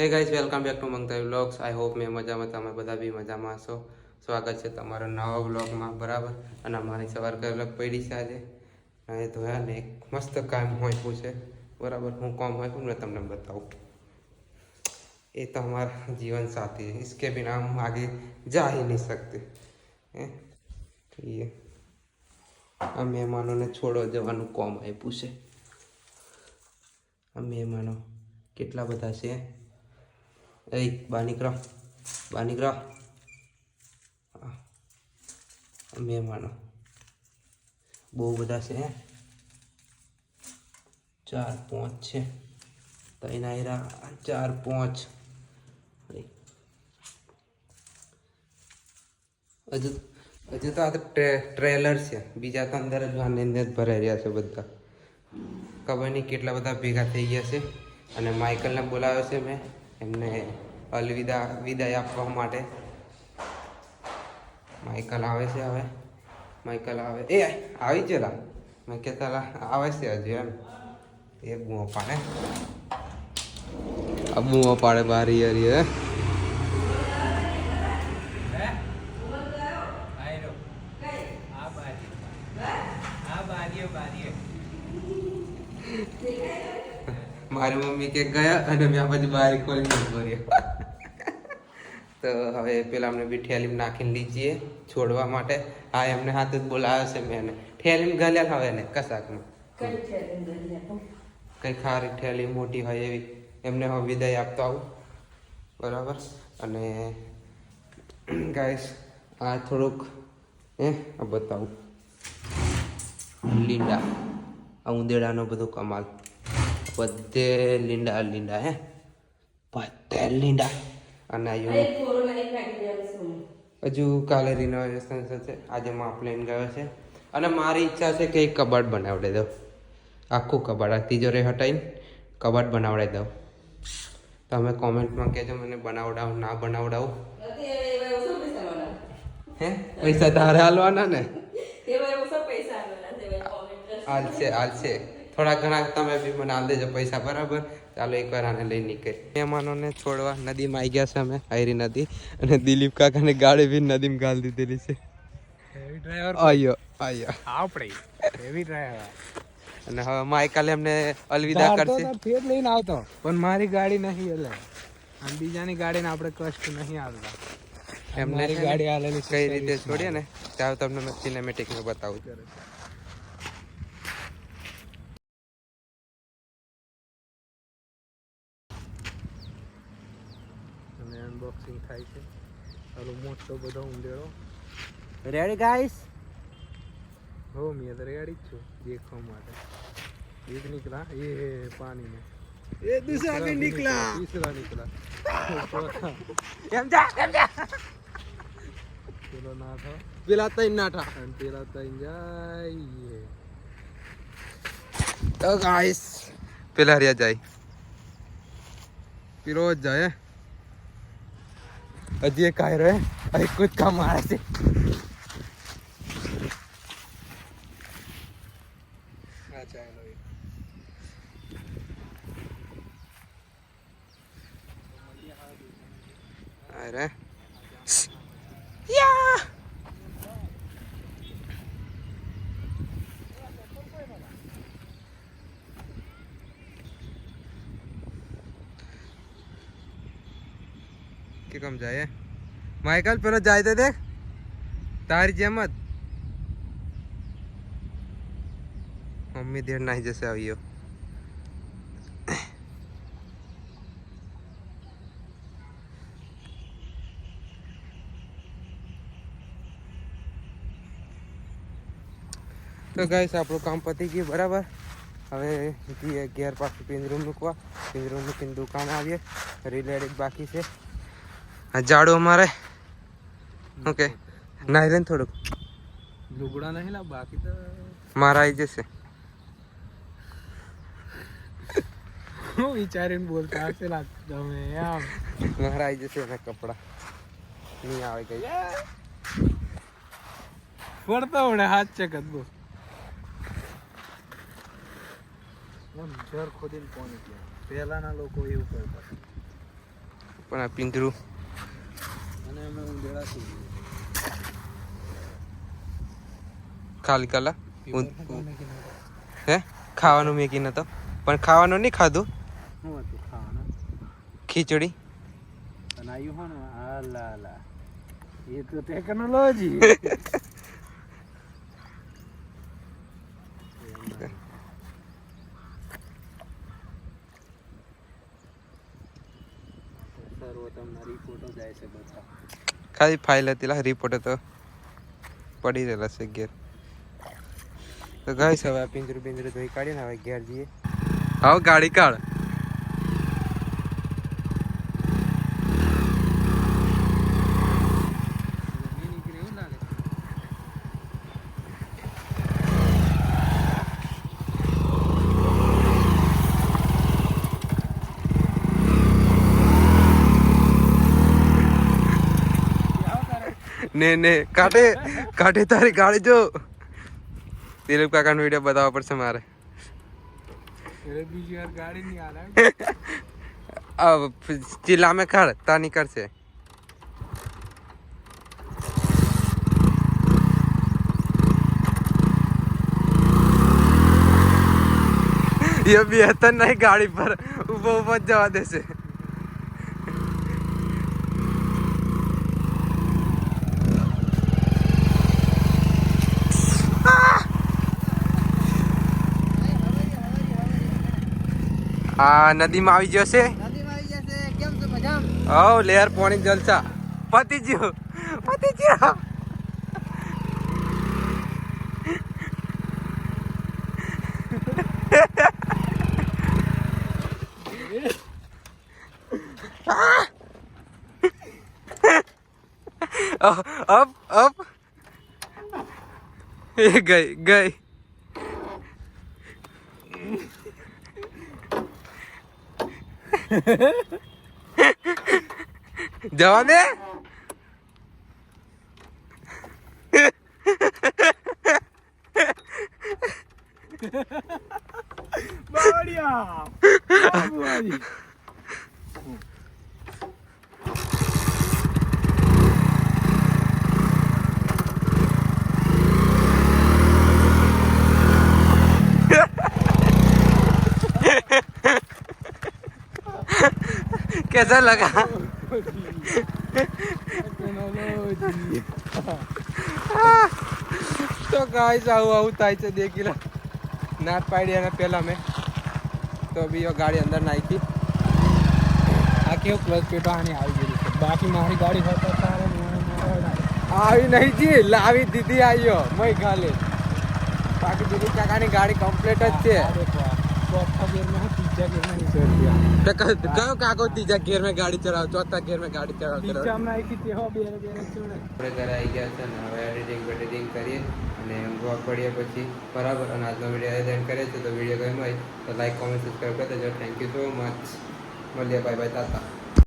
hey guys welcome back to Mangtai vlogs I hope મેં મજામાં તમે બધા બી મજામાં હશો સ્વાગત છે તમારા નવા વ્લોગમાં બરાબર અને અમારી સવાર કલાક પડી છે આજે અને ધોયા ને એક મસ્ત કામ હોઈપું છે બરાબર હું કામ હોઈપું ને તમને બતાવું એ તો हमारा जीवन साथी है इसके बिना हम आगे जा ही नहीं सकते हैं तो ये આ મહેમાનોને છોડવા જવાનું કોમ આપ્યું છે આ મહેમાનો કેટલા બધા છે એ બહાર નીકળો બહાર નીકળો Mềm mà nó બહુ બધા છે. ચાર પાંચ છે ત્રણ આયરા ચાર પાંચ. હજુ હજુ તો આ તો ટ્રે- ટ્રેલર છે બીજા તો અંદર જ વાંધે અંદર જ ભરાઈ રહ્યા છે બધા ખબર નહીં કેટલા બધા ભેગા થઈ ગયા છે અને માઇકલને બોલાવ્યો છે મેં એમને અલવિદા, વિદાય આપવા માટે. માઇકલ આવે છે હવે. માઇકલ આવે. એ, આવી જરા મેં કહેતા આવે છે હજી એમ. એ બૂમો પાડે. આ બૂમો પાડે બારી હરી હે. મારી મમ્મી કે ગયા અને મેં પછી બહાર ખોલીને ઊભો રહ્યો. તો હવે પેલા અમને બી ઠેલીમાં નાખીને લીજીએ છોડવા માટે. હા એમને હાથ જ બોલાવ્યો છે મેં એને. ઠેલીમ ગલ્યા હવે એને કશાકમાં? કઈ ખારી ઠેલી મોટી હોય એવી. એમને હવે વિદાય આપતો આવું. બરાબર? અને ગાઈસ આ થોડુંક હે આ બતાવું. લીંડા આ ઉંદેડાનો બધો કમાલ. બધે લીંડા લીંડા હે? બધે લીંડા. અને હજુ કાલે રિનોવેશન થશે આજે માપ લઈને ગયો છે. અને મારી ઈચ્છા છે કે એક કબાટ બનાવડે દઉં. આખું કબાટ આ તિજોરી હટાવીને કબાટ બનાવડાવી દઉં. તમે કોમેન્ટમાં કહેજો મને બનાવડાવું ના બનાવડાવું. હે? પૈસા તારે હાલવાના ને? હાલશે હાલશે થોડા ઘણા તમે બી મને હાલ દેજો પૈસા બરાબર? ચાલો એકવાર આને લઈ નીકળી. મહેમાનોને છોડવા નદીમાં આવી ગયા છે અમે આયરી નદી. અને દિલીપ કાકાને ગાડી બી નદીમાં ગાળ દીધેલી છે. આયો આયો. આપણે હેવી ડ્રાઈવર અને હવે માઇકલ એમને અલવિદા કરશે. ફેર લઈને આવતો. પણ મારી ગાડી નહીં એટલે અને બીજાની ગાડીને આપણે કષ્ટ નહીં આવતા એમને ગાડી હાલેલી કઈ રીતે છોડીએ ને? ત્યાં તમને મેં સિનેમેટિકમાં બતાવું. અને અનબોક્સિંગ થાય છે. ચાલો મોટો બધો ઉંદેડો. રેડી ગાઈસ હો મેં તો રેડી જ છું દેખવા માટે. એક નીકળા એ પાણી ને એ દૂસરા બી નીકળા તીસરા નીકળા કેમ જા કેમ જા? પેલો નાઠો પેલા તઈ નાઠા અને પેલા તઈ જાય. તો ગાઈસ પેલા રહ્યા જાય. પિરોજ જાય હે. હજી એક આયરો હે અહીં કૂદકા મારે છે કે કમ જાય હે? માઇકલ પેલો જાય તો દેખ તારી જેમ જ મમ્મી દેર નાહી જશે આવ્યો તો ગાઈસ આપણું કામ પતી ગયું બરાબર હવે જઈએ ઘેર પાછું પિંજરું મૂકવા પિંજરું મૂકીને દુકાન આવીએ રિલેટેડ બાકી છે આ ઝાડુ અમારે. ઓકે. નાહી લઈને ને થોડુંક. લુગડા નહીં લા બાકી તો મારા આવી જશે. હું વિચારીને બોલતા હશે તમે આમ મારા આવી જશે એના કપડા. નહીં આવે કઈ. પડતા વડે હાથ છે કદબો જર ખોદીને પહોંચી ગયા પહેલાના લોકો એવું કરતા. પણ આ પિંજરું અને અમે ઉંદેડા છું ખાલી કલા? હે? ખાવાનું મેકી નતો પણ ખાવાનું નહીં ખાધું? ખાવાના? ખીચડી? એ તો ટેકનોલોજી સર્વોત્તમના રિપોર્ટો જાય છે બધા. ખાલી ફાઇલ હતી લા રિપોર્ટ હતો પડી રહેલા છે ઘેર. તો ગાઈસ હવે આ પિંજરું પિંજરું ધોઈ કાઢીને હવે ઘેર જઈએ. આવો ગાડી કાઢ એ નીકળે એવું લાગે ને ને કાઢે કાઢે તારી ગાડી જો દિલીપ કાકાનો વીડિયો બતાવવા પડશે મારે એટલે બીજી વાર ગાડી નહીં હાલે આ ચિલ્લા મેં કાઢ તા નીકળશે એ બે હતા નહીં ગાડી પર ઊભો ઊભો જ જવા દેશે આ નદીમાં આવી જશે હવ લેયર પોણી જલસા. પતી ગયો પતી ગયો અપ અપ. એ ગઈ ગઈ. જવા દે બાવળિયા. कैसा लगा ટેકનોલોજી. તો ગાઈસ આવું આવું થાય છે દેખી લો નાટ પાડી અને પહેલા મેં તો બી એ ગાડી અંદર નાખી આ કેવું ક્લચ પેટો આની આવી ગયેલી છે બાકી મારી ગાડી હોય તો તારે મોડે મોડે આવી નહીં જી લાવી દીધી આવ્યો મય ગાલે બાકી દીદી કાકાની ગાડી કમ્પ્લીટ જ છે કયો કાકો ત્રીજા ગેર મેં ગાડી ચલાવ ચોથા ગેર મેં ગાડી ચલાવ આપણે ઘરે આવી ગયા છે ને હવે એડિટિંગ બેડિટિંગ કરીએ અને ઊંઘવા પડીએ પછી બરાબર. અને આજનો વીડિયો એડ કરીએ છીએ. તો વીડિયો ગમ્યો હોય તો લાઈક કોમેન્ટ સબસ્ક્રાઈબ કરી દેજો થેન્ક યુ સો મચ મળીએ. Bye bye tata